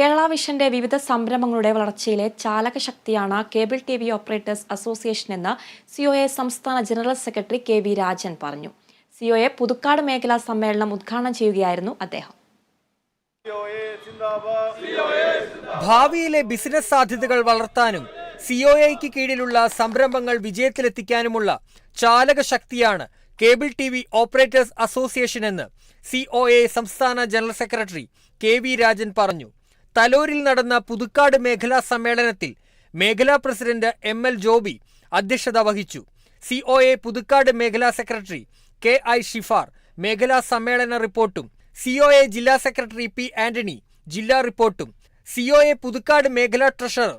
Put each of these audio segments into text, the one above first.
കേരള വിഷന്റെ വിവിധ സംരംഭങ്ങളുടെ വളർച്ചയിലെ ചാലകശക്തിയാണ് cable T V operators association എന്ന് സിഒഎ സംസ്ഥാന general secretary K V Rajan പറഞ്ഞു. സിഒഎ പുതുക്കാട് മേഖലാ സമ്മേളനം ഉദ്ഘാടനം ചെയ്യുകയായിരുന്നു അദ്ദേഹം. ഭാവിയിലെ ബിസിനസ് സാധ്യതകൾ വളർത്താനും സിഒഎക്ക് കീഴിലുള്ള സംരംഭങ്ങൾ വിജയത്തിലെത്തിക്കാനുമുള്ള ചാലക ശക്തിയാണ് cable T V operators association എന്ന് സിഒഎ സംസ്ഥാന general secretary K V Rajan പറഞ്ഞു. തലോരിൽ നടന്ന പുതുക്കാട് മേഖലാ സമ്മേളനത്തിൽ മേഖലാ പ്രസിഡന്റ് എം എൽ ജോബി അധ്യക്ഷത വഹിച്ചു. സി ഒ എ പുതുക്കാട് മേഖലാ സെക്രട്ടറി കെ ഐ ഷിഫാർ മേഖലാ സമ്മേളന റിപ്പോർട്ടും സി ഒ എ ജില്ലാ സെക്രട്ടറി പി ആന്റണി ജില്ലാ റിപ്പോർട്ടും സി ഒ എ പുതുക്കാട് മേഖലാ ട്രഷറർ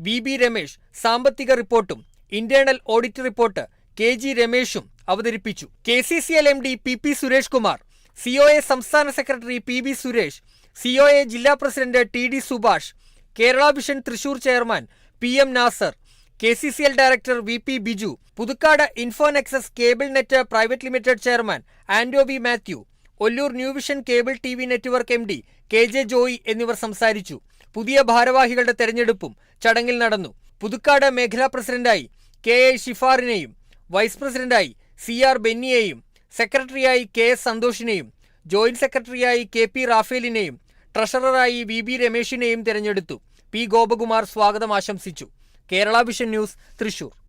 വി ബി രമേശ് സാമ്പത്തിക റിപ്പോർട്ടും internal audit report K G രമേശും അവതരിപ്പിച്ചു. K C C L M D P P Suresh Kumar C O A സംസ്ഥാന secretary P B Suresh COA ജില്ലാ president T D Subhash Kerala vision Thrissur chairman P M Nasar K C C L director V P Biju Puthukkad Infonexus cable net private limited chairman Ando V Mathew Ollur new vision cable T V network M D K J Joy എന്നിവർ സംസാരിച്ചു. പുതിയ ഭാരവാഹികളുടെ തെരഞ്ഞെടുപ്പും ചടങ്ങിൽ നടന്നു. പുതുക്കാട് മേഖലാ പ്രസിഡന്റായി K A ഷിഫാറിനെയും വൈസ് പ്രസിഡന്റായി സി ആർ ബെന്നിയെയും സെക്രട്ടറിയായി കെ എസ് സന്തോഷിനെയും ജോയിന്റ് സെക്രട്ടറിയായി കെ പി റാഫേലിനെയും ട്രഷററായി വി ബി രമേശിനെയും തിരഞ്ഞെടുത്തു. പി ഗോപകുമാർ സ്വാഗതം ആശംസിച്ചു. Kerala vision news Thrissur.